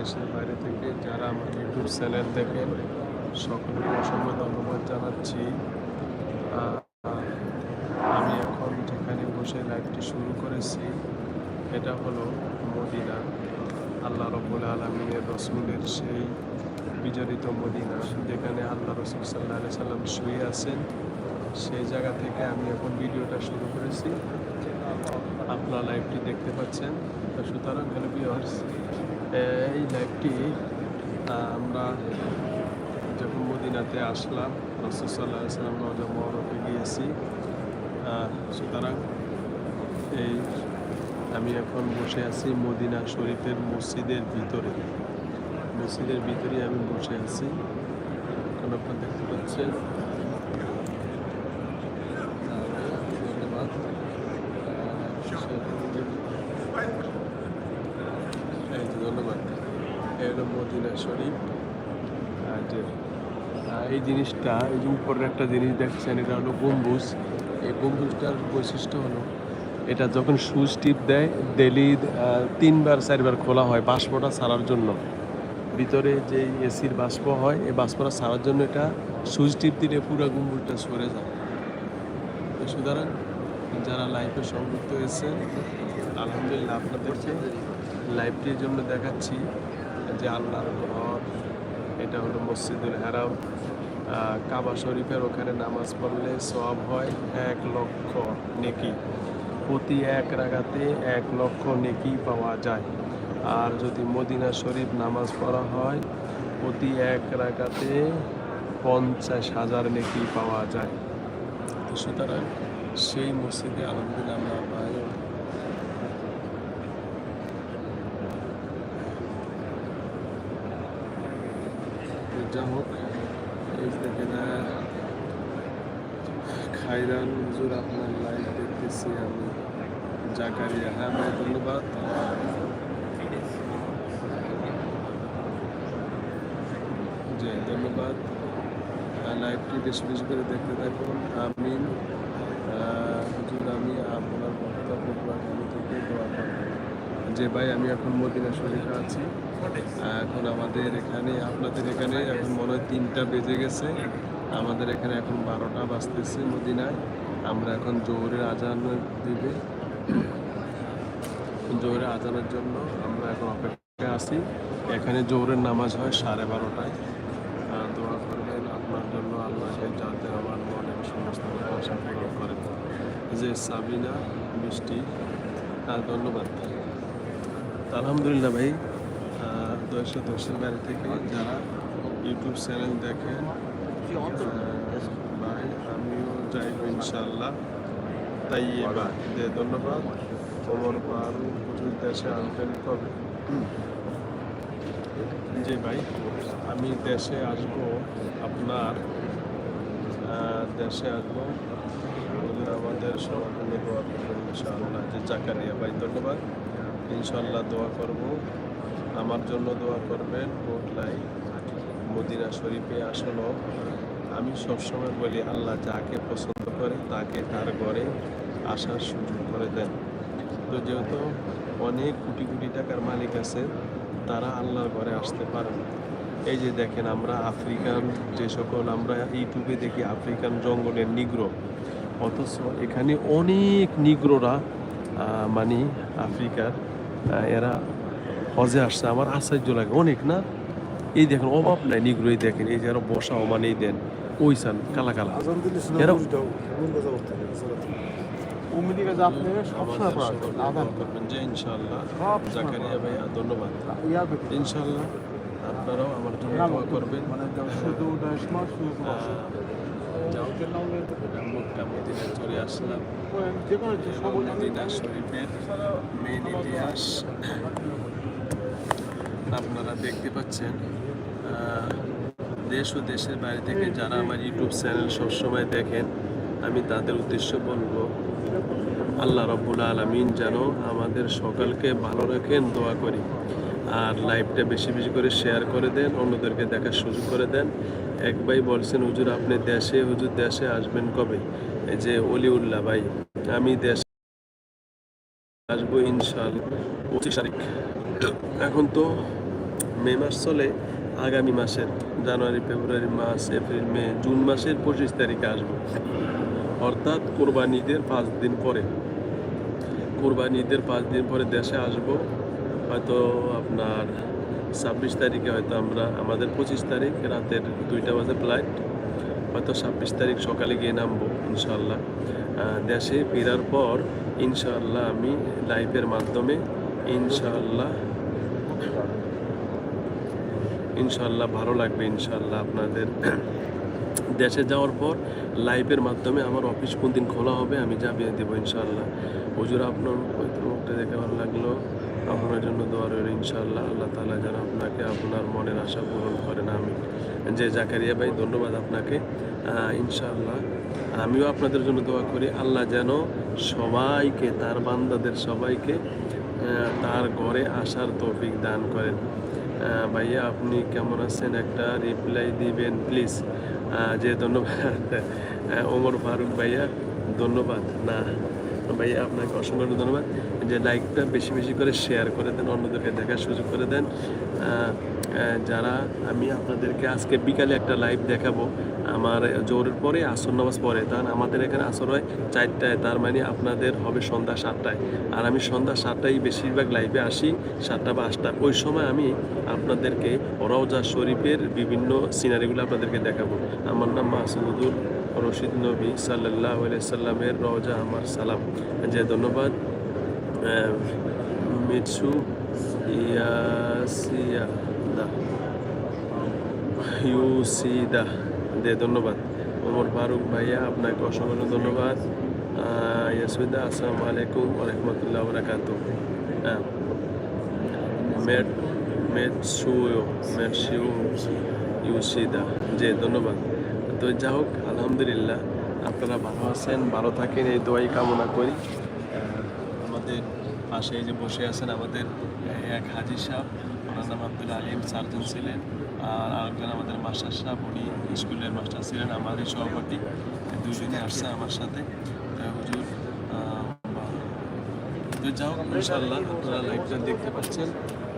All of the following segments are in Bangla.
দেশের বাইরে থেকে যারা আমার ইউটিউব চ্যানেল দেখেন, সকলকে অসংখ্য ধন্যবাদ জানাচ্ছি। আমি এখন যেখানে বসে লাইভটি শুরু করেছি, এটা হলো মদিনা। আল্লাহ রব্বুল আলমিনের রসুলের সেই বিজড়িত মদিনা, যেখানে আল্লাহ রসুল সাল্লাহ সাল্লাম শুয়ে আছেন। সেই জায়গা থেকে আমি এখন ভিডিওটা শুরু করেছি। আপনার লাইভটি দেখতে পাচ্ছেন। তো সুতরাং হ্যালো ভিউয়ার্স এই লাইভটি আমরা যখন মদিনাতে আসলাম, রসুল সাল্লাহ সাল্লাম নজর মহরফে গিয়েছি। সুতরাং এই আমি এখন বসে আছি মদিনা শরীফের মসজিদের ভিতরে। মসজিদের ভিতরে আমি বসে আছি। এখন আপনারা দেখতে পাচ্ছেন ধন্যবাদ এই যে ধন্যবাদ এই হলো মদিনা শরীফ এই জিনিসটা, এই যে উপরের একটা জিনিস দেখছেন, এটা হলো গম্বুজ। এই গম্বুজটার বৈশিষ্ট্য হলো, এটা যখন সুইচ টিপ দেয় ডেলি তিনবার, চারবার খোলা হয় বাষ্পটা ছাড়ার জন্য। ভিতরে যে এসির বাষ্প হয়, এই বাষ্পটা ছাড়ার জন্য এটা সুইচ টিপ দিলে পুরো গম্বুজটা সরে যায়। তো সুতরাং, যারা লাইফে সংযুক্ত হয়েছে, আলহামদুলিল্লাহ আপনাদেরকে লাইভটির জন্য দেখাচ্ছি। যে আল্লাহর ঘর এটা হলো মসজিদুল হারাম। কাবা শরীফের ওখানে নামাজ পড়লে সব হয় এক লক্ষ নেকি। প্রতি এক রাগাতে এক লক্ষ নেকি পাওয়া যায়। আর যদি মদিনা শরীফ নামাজ পড়া হয়, প্রতি এক রাগাতে পঞ্চাশ হাজার নেকি পাওয়া যায়। সুতরাং সেই মসজিদে আলহামদুলিল্লাহ আমরা হোক এই আহ, খাইরান হুজুর আপনার লাইভ দেখতেছি আমি। জাকারিয়া। হ্যাঁ ভাই ধন্যবাদ। জি ধন্যবাদ। লাইভটি বেশি বেশি করে দেখতে থাকুন। আমিন। হুজুর আমি আপনার বক্তব্য থেকে দোয়া যে ভাই, আমি এখন মদিনা শরীফে আছি। এখন আমাদের এখানে, আপনাদের এখানে এখন মনে হয় তিনটা বেজে গেছে। আমাদের এখানে এখন বারোটা বাজতেছে মদিনায়। আমরা এখন জোহরের আজান দিবে। জোহরের আজানের জন্য আমরা এখন অপেক্ষায় আছি। এখানে জোহরের নামাজ হয় সাড়ে বারোটায়। দোয়া করবেন আপনার জন্য আল্লাহ যাতে আমার মনে সমস্ত আশা পূরণ করেন। যে সাবিনা, মিষ্টি ধন্যবাদ। আলহামদুলিল্লাহ ভাই দশ দশের বাড়ি থেকে যারা ইউটিউব চ্যানেল দেখেন ভাই, আমিও যাইব ইনশাল্লাহ তাই এবার যে ধন্যবাদ ওমর হুজুর দেশে আসবেন কবে জি ভাই, আমি দেশে আসব, আপনার দেশে আসব। আমাদের করবেন ইনশাআল্লাহ, যে জাকারিয়া। ভাই, ধন্যবাদ। ইনশাআল্লাহ দোয়া করব। আমার জন্য দোয়া করবেন কোটলাই মদিনা শরীফে আসলো আমি সবসময় বলি, আল্লাহ যাকে পছন্দ করে তাকে তার ঘরে আসার সুযোগ করে দেন। তো যেহেতু অনেক কোটি কোটি টাকার মালিক আছে, তারা আল্লাহর ঘরে আসতে পারে এই যে দেখেন আমরা আফ্রিকান, যে সকল আমরা ইউটিউবে দেখি আফ্রিকান জঙ্গলের নিগ্রো। অথচ এখানে অনেক নিগ্রোরা মানে আফ্রিকার এরা হজে আসছে। আমার আশ্চর্য লাগে। অনেক না? এই দেখেন অভাব নাই নিগ্রো দেখেন এই যে আরও বসা মানেই দেন ওই সান কালা কালা। ইয়া বেটি আপনারাও আমার জন্য দোয়া করবেন। চলে আসলাম শরীফের মেন ইতিহাস আপনারা দেখতে পাচ্ছেন দেশ ও দেশের বাইরে থেকে যারা আমার ইউটিউব চ্যানেল সবসময় দেখেন, আমি তাদের উদ্দেশ্য বলব, আল্লাহ রব্বুল আলমিন যেন আমাদের সকলকে ভালো রাখেন, দোয়া করি। আর লাইভটা বেশি বেশি করে শেয়ার করে দেন, অন্যদেরকে দেখার সুযোগ করে দেন। এক ভাই বলছেন, হুজুর, আপনি দেশে, হুজুর, দেশে আসবেন কবে? এই যে অলিউল্লাহ ভাই, আমি দেশে আসব ইনশাল পঁচিশ তারিখ। এখন তো মে মাস চলে, আগামী মাসের জানুয়ারি, ফেব্রুয়ারি মাস এপ্রিল, মে, জুন মাসের পঁচিশ তারিখে আসব। অর্থাৎ কোরবানি ঈদের পাঁচ দিন পরে, কোরবানিদের পাঁচ দিন পরে দেশে আসব। হয়তো আপনার ছাব্বিশ তারিখে হয়তো আমরা, আমাদের পঁচিশ তারিখ, রাতের দুইটা বাজে ফ্লাইট হয়তো ছাব্বিশ তারিখ সকালে গিয়ে নামবো ইনশাল্লাহ দেশে ফেরার পর ইনশাল্লাহ আমি লাইভের মাধ্যমে ইনশাল্লাহ ইনশাল্লাহ ভালো লাগবে ইনশাল্লাহ আপনাদের। দেশে যাওয়ার পর লাইভের মাধ্যমে আমার অফিস কোন দিন খোলা হবে আমি জানিয়ে দেবো ইনশাল্লাহ হুজুর, আপনার মুখটা দেখে ভালো লাগল। আপনার জন্য দোয়া রইল, ইনশাআল্লাহ আল্লাহ তালা যেন আপনাকে আপনার মনের আশা পূরণ করেন আমি যে জাকারিয়া ভাই, ধন্যবাদ আপনাকে। ইনশাআল্লাহ আমিও আপনাদের জন্য দোয়া করি, আল্লাহ যেন সবাইকে, তার বান্দাদের সবাইকে তার ঘরে আসার তৌফিক দান করেন। ভাইয়া, আপনি কেমন আছেন? একটা রিপ্লাই দিবেন প্লিজ যে ধন্যবাদ। ওমর ফারুক ভাইয়া, ধন্যবাদ। না। ভাইয়া আপনাকে অসংখ্য ধন্যবাদ। যে লাইকটা বেশি বেশি করে শেয়ার করে দেন, অন্যদেরকে দেখার সুযোগ করে দেন। যারা আমি আপনাদেরকে আজকে বিকালে একটা লাইভ দেখাবো, আমার জোরের পরে, আসর নামাজ পরে, তার আমাদের এখানে আসর হয় চারটায়, তার মানে আপনাদের হবে সন্ধ্যা সাতটায়। আর আমি সন্ধ্যা সাতটায় বেশিরভাগ লাইভে আসি, সাতটা বা আটটা। ওই সময় আমি আপনাদেরকে রওজা শরীফের বিভিন্ন সিনারিগুলো আপনাদেরকে দেখাবো। আমার নাম মাসুদুল রশিদ নবী সাল্লাহ সাল্লামের রওজা আমার সালাম। যে ধন্যবাদ। আহ, মিটসু ইয়াসিয়া দা ধন্যবাদ। ওমর ফারুক ভাইয়া আপনাকে অসংখ্য ধন্যবাদ। ইয়াসুদা আসসালামু আলাইকুম রহমতুল্লাহ বরাকাত হ্যাঁ। মেট মেটসুও মেটসিউ ইউসিদা। জি ধন্যবাদ। তো যা হোক, আলহামদুলিল্লাহ, আপনারা ভালো আছেন, ভালো থাকেন, এই দোয়াই কামনা করি। আমাদের পাশে যে বসে আছেন আমাদের এক হাজি সাহেব, ওনার নাম আব্দুল আলিম সার্জন ছিলেন। আর আরেকজন আমাদের মাস্টার সাহেব, উনি স্কুলের মাস্টার ছিলেন, আমারই সহপাঠী দুজনে আসছে আমার সাথে। হুজুর তো যাও ইনশাল্লাহ আপনারা লাইভটা দেখতে পাচ্ছেন।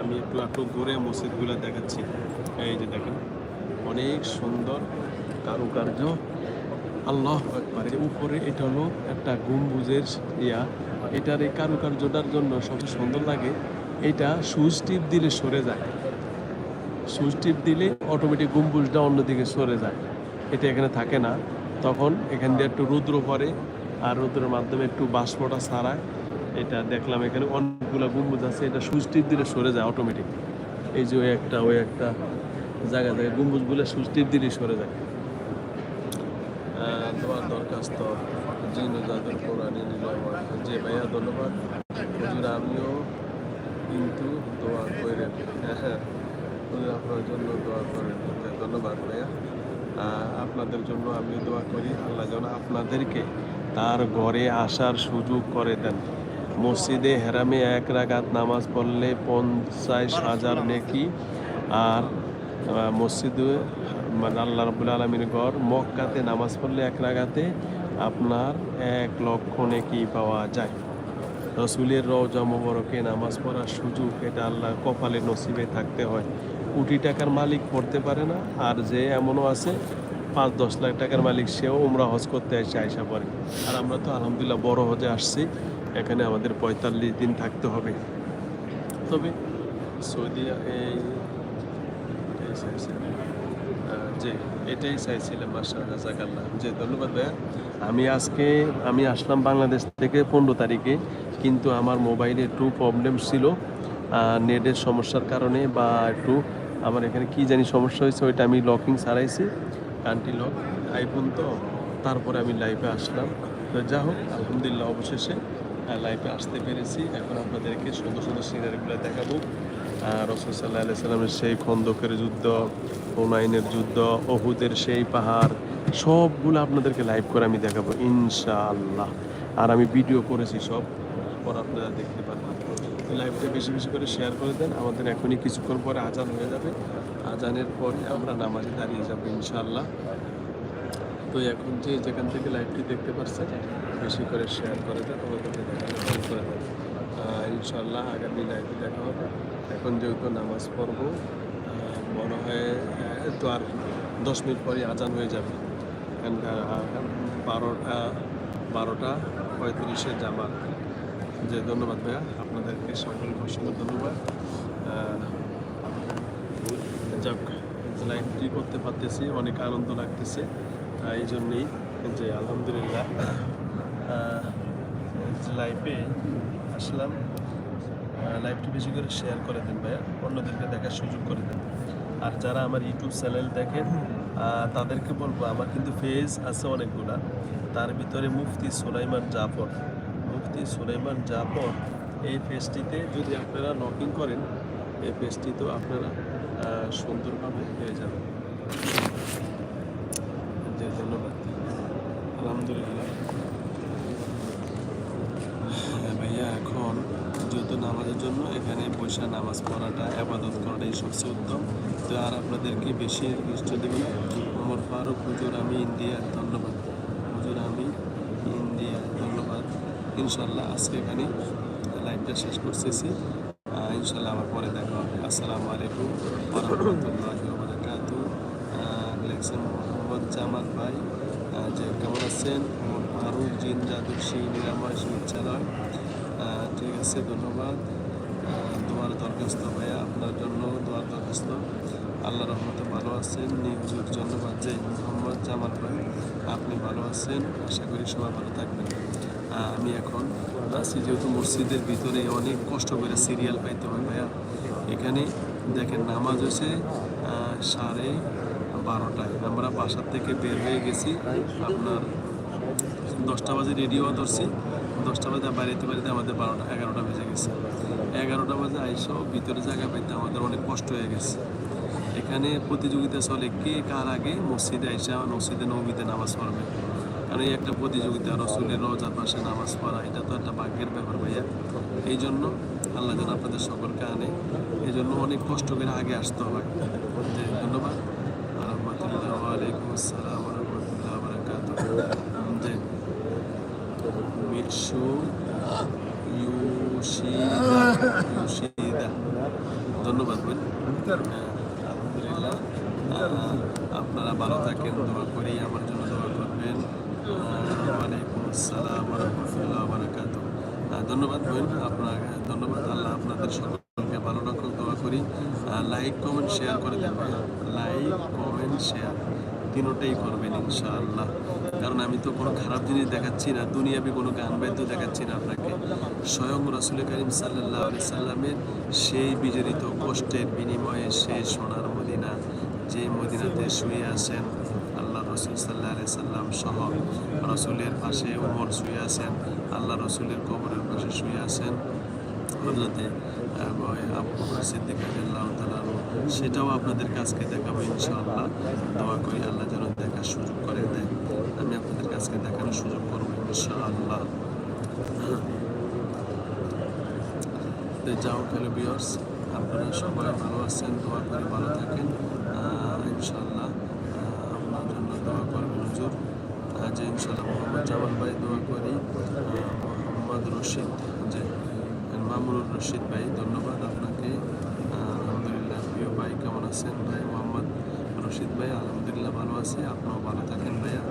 আমি একটু একটু ঘুরে মসজিদগুলো দেখাচ্ছি। এই যে দেখেন, অনেক সুন্দর কারুকার্য। আল্লাহ একবার উপরে এটা হলো একটা গম্বুজের ইয়া। এটার এই কারুকার্যটার জন্য সবচেয়ে সুন্দর লাগে, এটা সুইচ টিপ দিলে সরে যায়। সুইচ টিপ দিলে অটোমেটিক গম্বুজটা অন্যদিকে সরে যায়। এটা এখানে থাকে না। তখন এখান দিয়ে একটু রুদ্র পরে আর রুদ্রের মাধ্যমে একটু বাষ্পটা ছাড়ায় এটা দেখলাম এখানে অনেকগুলো গম্বুজ আছে, এটা সুইচ টিপ দিলে সরে যায় অটোমেটিক এই যে ওই একটা ওই একটা জায়গা জায়গায় গম্বুজগুলো সুইচ টিপ দিলেই সরে যায়। দরখাস্ত জিন জাদুর কোরআনে নিল আমার যে ভাইয়া ধন্যবাদ হুজুর আমিও কিন্তু দোয়া করেন হ্যাঁ আপনার জন্য দোয়া করেন ধন্যবাদ ভাইয়া আপনাদের জন্য আমি দোয়া করি আল্লাহ যেন আপনাদেরকে তার ঘরে আসার সুযোগ করে দেন মসজিদে হেরামে এক রাগাত নামাজ পড়লে পঞ্চাশ হাজার নেকি আর মসজিদে মানে আল্লাহ রবুল আলমীর ঘর, মক্কাতে নামাজ পড়লে এক রাগাতে আপনার এক লক্ষ নেকি পাওয়া যায়। রসুলের রওজা মোবারকে নামাজ পড়ার সুযোগ এটা আল্লাহ কপালে নসিবে থাকতে হয়। কোটি টাকার মালিক পড়তে পারে না, আর যে এমনও আছে, পাঁচ দশ লাখ টাকার মালিক সেও উমরা হজ করতে আসে আয়সা পরে আর আমরা তো আলহামদুলিল্লাহ বড় হজে আসছি, এখানে আমাদের পঁয়তাল্লিশ দিন থাকতে হবে। তবে সৌদি এই যে এটাই চাইছিলাম মাসা যে ধন্যবাদ ভাইয়া। আমি আজকে, আমি আসলাম বাংলাদেশ থেকে পনেরো তারিখে, কিন্তু আমার মোবাইলে একটু প্রবলেম ছিল নেটের সমস্যার কারণে বা একটু আমার এখানে কি জানি সমস্যা হয়েছে, ওইটা আমি লকিং সারাইছি কান্ট্রি লক আইফোন তো, তারপরে আমি লাইভে আসলাম। তো যা হোক, আলহামদুলিল্লাহ অবশেষে লাইভে আসতে পেরেছি। এখন আপনাদেরকে সুন্দর সুন্দর সিনারিগুলো দেখাবো। রসুল সাল্লাহ সাল্লামের সেই খন্দকের যুদ্ধ, হুনাইনের যুদ্ধ অহুদের সেই পাহাড়, সবগুলো আপনাদেরকে লাইভ করে আমি দেখাবো ইনশাআল্লাহ। আর আমি ভিডিও করেছি সব পর আপনারা দেখতে পারবেন। লাইভটা বেশি বেশি করে শেয়ার করে দেন। আমাদের এখনই কিছুক্ষণ পরে আজান হয়ে যাবে। আজানের পরে আমরা নামাজে দাঁড়িয়ে যাব ইনশাআল্লাহ। তো এখন যে যেখান থেকে লাইভটি দেখতে পাচ্ছেন বেশি করে শেয়ার করে দেন। আমাদেরকে দেখানো ইনশাল্লাহ আগামী লাইভে দেখা হবে। এখন যেহেতু নামাজ পড়ব মনে হয় তো আর দশ মিনিট পরে আজান হয়ে যাবে। বারোটা বারোটা পঁয়ত্রিশে জামাত। যে ধন্যবাদ ভাইয়া, আপনাদেরকে সকলকে অসংখ্য ধন্যবাদ। যাক, লাইভটি করতে পারতেছি, অনেক আনন্দ লাগতেছে। এই জন্যেই যে আলহামদুলিল্লাহ লাইভে আসলাম। লাইভটি বেশি করে শেয়ার করে দেন ভাইয়া, অন্যদেরকে দেখার সুযোগ করে দেন। আর যারা আমার ইউটিউব চ্যানেল দেখেন তাদেরকে বলব, আমার কিন্তু ফেজ আছে অনেকগুলা। তার ভিতরে মুফতি সুলাইমান জাফর। মুফতি সুলাইমান জাফর, এই পেজটিতে যদি আপনারা নকিং করেন, এই পেজটিতেও আপনারা সুন্দরভাবে পেয়ে যাবেন। ধন্যবাদ আলহামদুলিল্লাহ হ্যাঁ ভাইয়া এখন নামাজের জন্য এখানে বৈশা নামাজ পড়াটা, আবাদত করাটাই সবচেয়ে উত্তম। তো আর আপনাদেরকে বেশি নির্দিষ্ট দেব মোহাম্মদ ফারুক, হুজুর আমি, ইন্ডিয়া, ধন্যবাদ। হুজুর আমি, ইন্ডিয়া, ধন্যবাদ। ইনশাল্লাহ আজকে এখানে লাইভটা শেষ করতেছি। ইনশাল্লাহ আমার পরে দেখা হবে। আসসালামু আলাইকুম রহমতুল্লাহ বারাকাতু লেখছেন মোহাম্মদ জামাল ভাই। যে কেমন আছেন? ফারুক, জিন জাদুসি নিরাময়, চিকিৎসালয়। আছে, ধন্যবাদ। দোয়ার দরখাস্ত ভাইয়া, আপনার জন্য দোয়ার দরখাস্ত। আল্লাহ রহমতে ভালো আছেন নিউজুর ধন্যবাদ যে মোহাম্মদ জামাল ভাই, আপনি ভালো আছেন, আশা করি সবাই ভালো থাকবেন। আমি এখন আছি যেহেতু মসজিদের ভিতরে অনেক কষ্ট করে সিরিয়াল পাইতে হয় ভাইয়া। এখানে দেখেন নামাজ হয়েছে সাড়ে বারোটায়। আমরা বাসার থেকে বের হয়ে গেছি, আপনার দশটা বাজে রেডিও ধরছি। দশটা বাজে বাড়িতে বাড়িতে আমাদের বারোটা, এগারোটা বেজে গেছে। এগারোটা বাজে আইসো, ভিতরে জায়গা পাইতে আমাদের অনেক কষ্ট হয়ে গেছে। এখানে প্রতিযোগিতা চলে কে কার আগে? মসজিদে আইসা মসজিদে নবীতে নামাজ পড়বে। কারণ এই একটা প্রতিযোগিতা, রসুলের রোজার পাশে নামাজ পড়া, এটা তো একটা ভাগ্যের ব্যাপার ভাইয়া। এই জন্য আল্লাহ যেন আপনাদের সকলকে আনে। এই জন্য অনেক কষ্ট করে আগে আসতে হবে। ধন্যবাদ রহমতুল্লাহ ওয়ালাইকুম আসসালাম রহমতুল্লাহ বারাকাত যে মিটসু ইউশিদা ইউশিদা ধন্যবাদ বোন হ্যাঁ, আলহামদুলিল্লাহ। আপনারা ভালো থাকেন দোয়া করি আমার জন্য দোয়া করবেন। ওয়ালাইকুম আসসালাম রহমতুল্লাহ বারাকাত ধন্যবাদ বোন আপনার ধন্যবাদ আল্লাহ আপনাদের সকলকে ভালো রাখুক দোয়া করি। লাইক কমেন্ট শেয়ার করে দেবেন লাইক কমেন্ট শেয়ার। তিনোটাই করবেন ইনশাআল্লাহ। কারণ আমি তো কোনো খারাপ জিনিস দেখাচ্ছি না, দুনিয়াবি কোনো গান বাদ্য দেখাচ্ছি না আপনাকে। স্বয়ং রসুল করিম সাল্লাহ আলি সাল্লামের সেই বিজড়িত কষ্টের বিনিময়ে সেই সোনার মদিনা, যে মদিনাতে শুয়ে আছেন, আল্লাহ রসুল সাল্লাহ আলি সাল্লাম সহ রসুলের পাশে উমর শুয়ে আছেন, আল্লাহ রসুলের কবরের পাশে শুয়ে আছেন। হজরতে সেটাও আপনাদের কাছকে দেখাবো ইনশাআল্লাহ। দোয়া করি আল্লাহ যেন দেখার সুযোগ করে দেয়। কাছকে দেখানোর সুযোগ করব ইনশাআল্লাহ। যাও হ্যালো বিয়ার্স আপনারা সবাই ভালো আছেন দোয়া করে ভালো থাকেন। আহ, আপনার জন্য দোয়া হুজুর। আহ, যে ইনশাআল্লাহ মোহাম্মদ জামাল ভাই দোয়া করি মোহাম্মদ রশিদ যে মামুনুর রশিদ ভাই ধন্যবাদ আপনাকে। আলহামদুলিল্লাহ প্রিয় ভাই কেমন আছেন? ভাই মোহাম্মদ রশিদ ভাই আলহামদুলিল্লাহ ভালো আছি আপনারাও ভালো থাকেন ভাইয়া।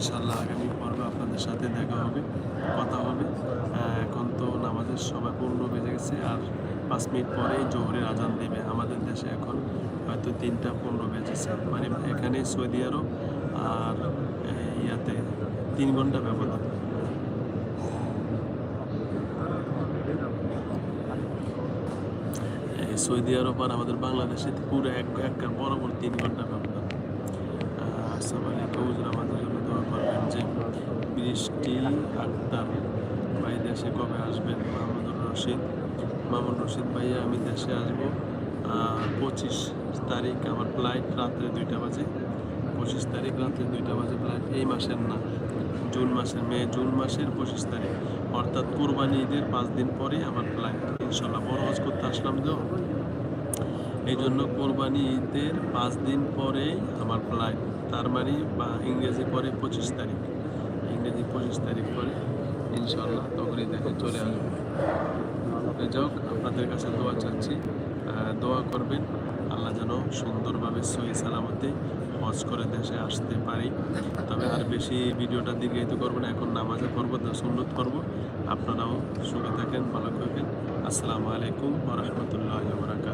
ইনশাল্লাহ আগামী পর্বে আপনাদের সাথে দেখা হবে, কথা হবে। এখন তো নামাজের সময় পূর্ণ বেজে গেছে। আর পাঁচ মিনিট পরেই জোহরের আজান দেবে আমাদের দেশে এখন। হয়তো তিনটা পনেরো বেজেছে। মানে এখানে সৌদি আরব আর ইয়াতে তিন ঘণ্টা ব্যবধান। সৌদি আরব আর আমাদের বাংলাদেশে পুরো এক একটার বরাবর তিন ঘণ্টা ব্যবধান আহ, আসসালামু আলাইকুম হুজুর আমাদের জন্য দোয়া করবেন যে বৃষ্টি আক্তার ভাই দেশে কবে আসবেন? মাহমুদুর রশিদ। মামুন রশিদ ভাইয়া, আমি দেশে আসব পঁচিশ তারিখ আমার ফ্লাইট রাত্রে দুইটা বাজে। পঁচিশ তারিখ রাত্রে দুইটা বাজে ফ্লাইট এই মাসের না, জুন মাসের মে, জুন মাসের পঁচিশ তারিখ। অর্থাৎ কোরবানি ঈদের পাঁচ দিন পরে আমার ফ্লাইট ইনশাল্লাহ বড় হজ করতে আসলাম তো। এই জন্য কোরবানি ঈদের পাঁচ দিন পরে আমার ফ্লাইট তার মানে বা ইংরেজি পরে পঁচিশ তারিখ। ইংরেজি পঁচিশ তারিখ পরে ইনশাল্লাহ তখনই দেখে চলে আসব। যাই হোক, আপনাদের কাছে দোয়া চাচ্ছি দোয়া করবেন, আল্লাহ যেন সুন্দরভাবে সহি সালামতে হজ করে দেশে আসতে পারি। তবে আর বেশি ভিডিওটা দীর্ঘায়িত করব না, এখন নামাজে পড়ব সুন্নত করব আপনারাও সুখে থাকেন, ভালো থাকেন। আসসালামু আলাইকুম রহমতুল্লাহ বরাকাত